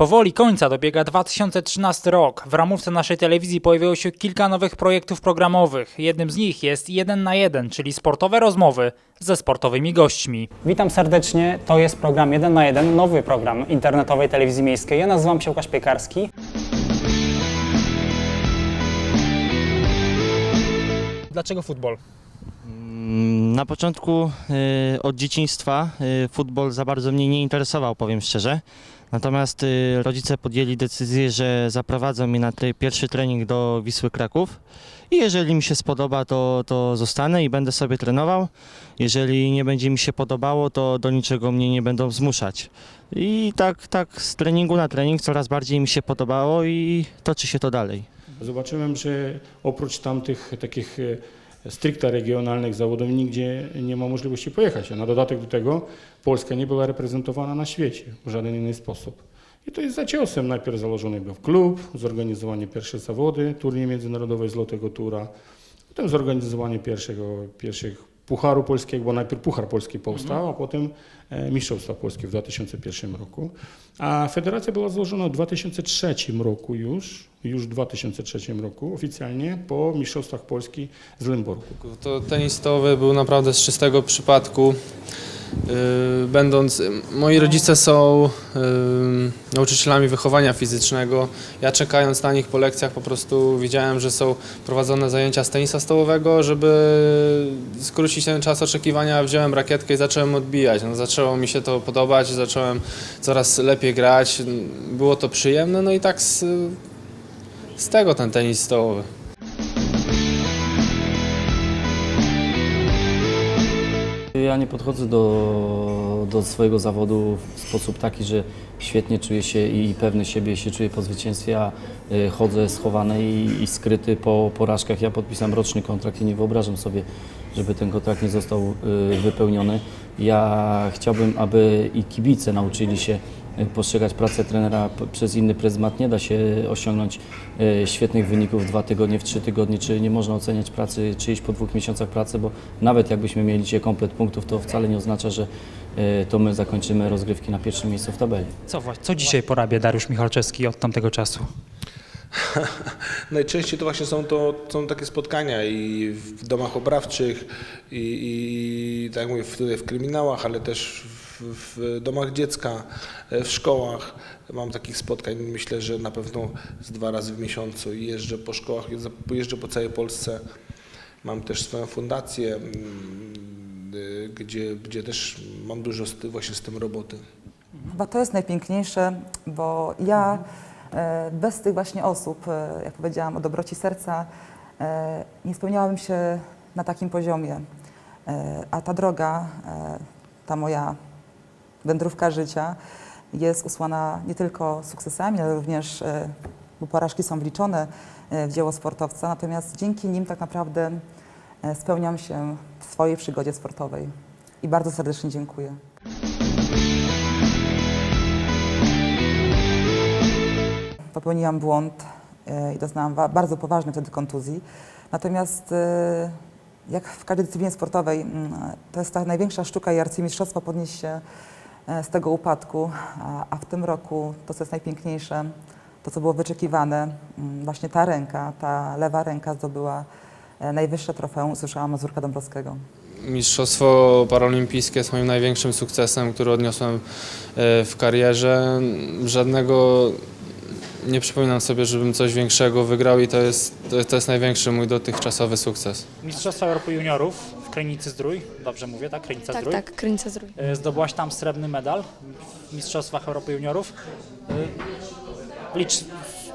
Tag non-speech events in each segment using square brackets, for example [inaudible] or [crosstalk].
Powoli końca dobiega 2013 rok. W ramówce naszej telewizji pojawiło się kilka nowych projektów programowych. Jednym z nich jest jeden na jeden, czyli sportowe rozmowy ze sportowymi gośćmi. Witam serdecznie. To jest program 1 na 1, nowy program internetowej telewizji miejskiej. Ja nazywam się Łukasz Piekarski. Dlaczego futbol? Na początku y, od dzieciństwa y, futbol za bardzo mnie nie interesował, powiem szczerze. Natomiast y, rodzice podjęli decyzję, że zaprowadzą mnie na tre- pierwszy trening do Wisły Kraków. I jeżeli mi się spodoba, to, to zostanę i będę sobie trenował. Jeżeli nie będzie mi się podobało, to do niczego mnie nie będą zmuszać. I tak, tak z treningu na trening coraz bardziej mi się podobało i toczy się to dalej. Zobaczyłem, że oprócz tamtych takich e, stricte regionalnych zawodów nigdzie nie ma możliwości pojechać. A na dodatek do tego Polska nie była reprezentowana na świecie w żaden inny sposób. I to jest za ciosem. Najpierw założony był klub, zorganizowanie pierwsze zawody, turniej międzynarodowej Złotego Tura, potem zorganizowanie pierwszego, pierwszych Pucharu Polskiego, najpierw Puchar Polski powstał, a potem e, Mistrzostwa Polskie w 2001 roku. A federacja była złożona w 2003 roku już, już w 2003 roku oficjalnie po Mistrzostwach Polski z Lemborgu. To tenis był naprawdę z czystego przypadku. Yy, Będąc, moi rodzice są yy, nauczycielami wychowania fizycznego. Ja czekając na nich po lekcjach po prostu widziałem, że są prowadzone zajęcia z tenisa stołowego, żeby skrócić ten czas oczekiwania, wziąłem rakietkę i zacząłem odbijać. No, zaczęło mi się to podobać, zacząłem coraz lepiej grać. Było to przyjemne, no i tak z, z tego ten tenis stołowy. Ja nie podchodzę do, do swojego zawodu w sposób taki, że świetnie czuję się i pewny siebie się czuję po zwycięstwie, a y, chodzę schowany i, i skryty po porażkach. Ja podpisałem roczny kontrakt i nie wyobrażam sobie, żeby ten kontrakt nie został y, wypełniony. Ja chciałbym, aby i kibice nauczyli się postrzegać pracę trenera przez inny pryzmat. Nie da się osiągnąć y, świetnych wyników w dwa tygodnie, w trzy tygodnie, czy nie można oceniać pracy czyjejś po dwóch miesiącach pracy, bo nawet jakbyśmy mieli dzisiaj komplet punktów, to wcale nie oznacza, że y, to my zakończymy rozgrywki na pierwszym miejscu w tabeli. Co, co dzisiaj porabia Dariusz Michalczewski od tamtego czasu? [laughs] Najczęściej to właśnie są to są takie spotkania i w domach oprawczych i, i tak jak mówię, w, w kryminałach, ale też w, w domach dziecka, e, w szkołach. Mam takich spotkań, myślę, że na pewno z dwa razy w miesiącu jeżdżę po szkołach, jeżdżę po całej Polsce. Mam też swoją fundację, mm, y, gdzie, gdzie też mam dużo z, właśnie z tym roboty. Chyba to jest najpiękniejsze, bo ja e, bez tych właśnie osób, e, jak powiedziałam, o dobroci serca, nie spełniałabym się na takim poziomie. A ta droga, ta moja wędrówka życia jest usłana nie tylko sukcesami, ale również, e, bo porażki są wliczone e, w dzieło sportowca, natomiast dzięki nim tak naprawdę e, spełniam się w swojej przygodzie sportowej. I bardzo serdecznie dziękuję. Popełniłam błąd i doznałam bardzo poważnej wtedy kontuzji. Natomiast jak w każdej dyscyplinie sportowej, mm, to jest ta największa sztuka i arcymistrzostwo podnieść się z tego upadku, a, a w tym roku to, co jest najpiękniejsze, to, co było wyczekiwane, mm, właśnie ta ręka, ta lewa ręka zdobyła e, najwyższe trofeum, usłyszała Mazurka Dąbrowskiego. Mistrzostwo Paralimpijskie jest moim największym sukcesem, który odniosłem e, w karierze. Żadnego nie przypominam sobie, żebym coś większego wygrał i to jest, to, jest największy mój dotychczasowy sukces. Mistrzostwa Europy Juniorów Krynicy Zdrój, dobrze mówię, tak? Krynica Tak, Zdrój. tak, Krynica Zdrój. E, Zdobyłaś tam srebrny medal w Mistrzostwach Europy Juniorów. E, Licz,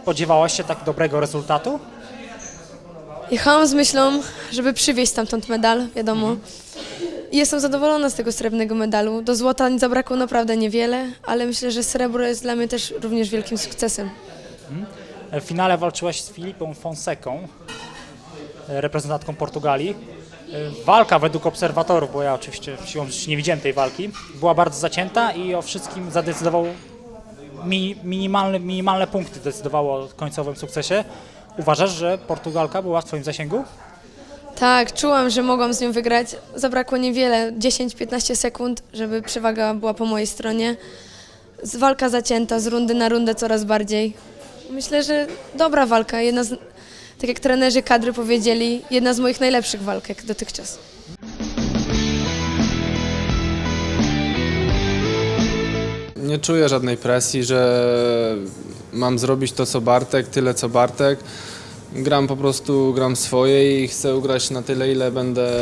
spodziewałaś się tak dobrego rezultatu? Jechałam z myślą, żeby przywieźć stamtąd medal, wiadomo. I Jestem zadowolona z tego srebrnego medalu. Do złota zabrakło naprawdę niewiele, ale myślę, że srebro jest dla mnie też również wielkim sukcesem. E, W finale walczyłaś z Filipą Fonseką, reprezentantką Portugalii. Walka według obserwatorów, bo ja oczywiście siłą rzeczy nie widziałem tej walki, była bardzo zacięta i o wszystkim zadecydował mi, minimalne, minimalne punkty decydowało o końcowym sukcesie. Uważasz, że Portugalka była w Twoim zasięgu? Tak, czułam, że mogłam z nią wygrać. Zabrakło niewiele, 10-15 sekund, żeby przewaga była po mojej stronie. walka zacięta, z rundy na rundę coraz bardziej. Myślę, że dobra walka, jedna z, tak jak trenerzy kadry powiedzieli, jedna z moich najlepszych walk jak dotychczas. Nie czuję żadnej presji, że mam zrobić to co Bartek, tyle co Bartek. Gram po prostu, gram swoje i chcę ugrać na tyle, ile będę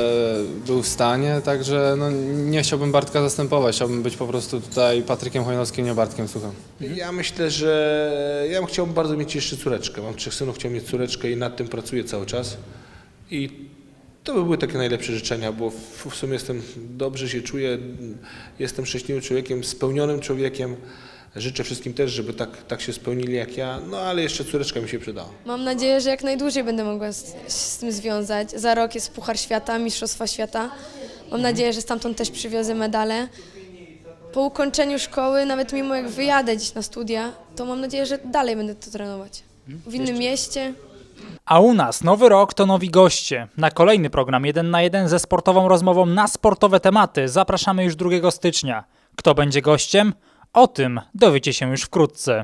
był w stanie, także no, nie chciałbym Bartka zastępować, chciałbym być po prostu tutaj Patrykiem Chojnowskim, nie Bartkiem, słucham. Ja myślę, że ja bym chciał bardzo mieć jeszcze córeczkę. Mam trzech synów, chciałbym mieć córeczkę i nad tym pracuję cały czas. I to by były takie najlepsze życzenia, bo w, w sumie jestem dobrze się czuję, jestem szczęśliwym człowiekiem, spełnionym człowiekiem. Życzę wszystkim też, żeby tak, tak się spełnili jak ja, no ale jeszcze córeczka mi się przydała. Mam nadzieję, że jak najdłużej będę mogła z, z tym związać. Za rok jest Puchar Świata, Mistrzostwa Świata. Mam nadzieję, że stamtąd też przywiozę medale. Po ukończeniu szkoły, nawet mimo jak wyjadę gdzieś na studia, to mam nadzieję, że dalej będę to trenować. W innym mieście. A u nas nowy rok to nowi goście. Na kolejny program 1 na 1 ze sportową rozmową na sportowe tematy zapraszamy już 2 stycznia. Kto będzie gościem? O tym dowiecie się już wkrótce.